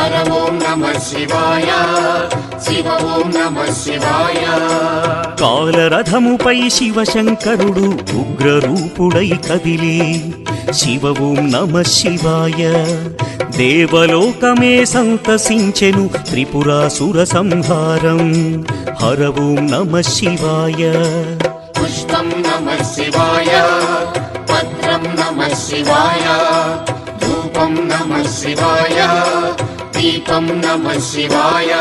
హర ఓం నమ శివాయ. శివ ఓం నమ శివాయ. కాలరథముపై శివశంకరుడు ఉగ్రరూపుడై కదిలి శివ ఓం నమ శివాయ. దేవలోకమే సంతసించెను త్రిపురాసుర సంహారం. హర ఓం నమ శివాయ. పుష్పం నమ శివాయ. పత్రం నమ శివాయ. ధూపం నమ శివాయ. दीपं नमः शिवाय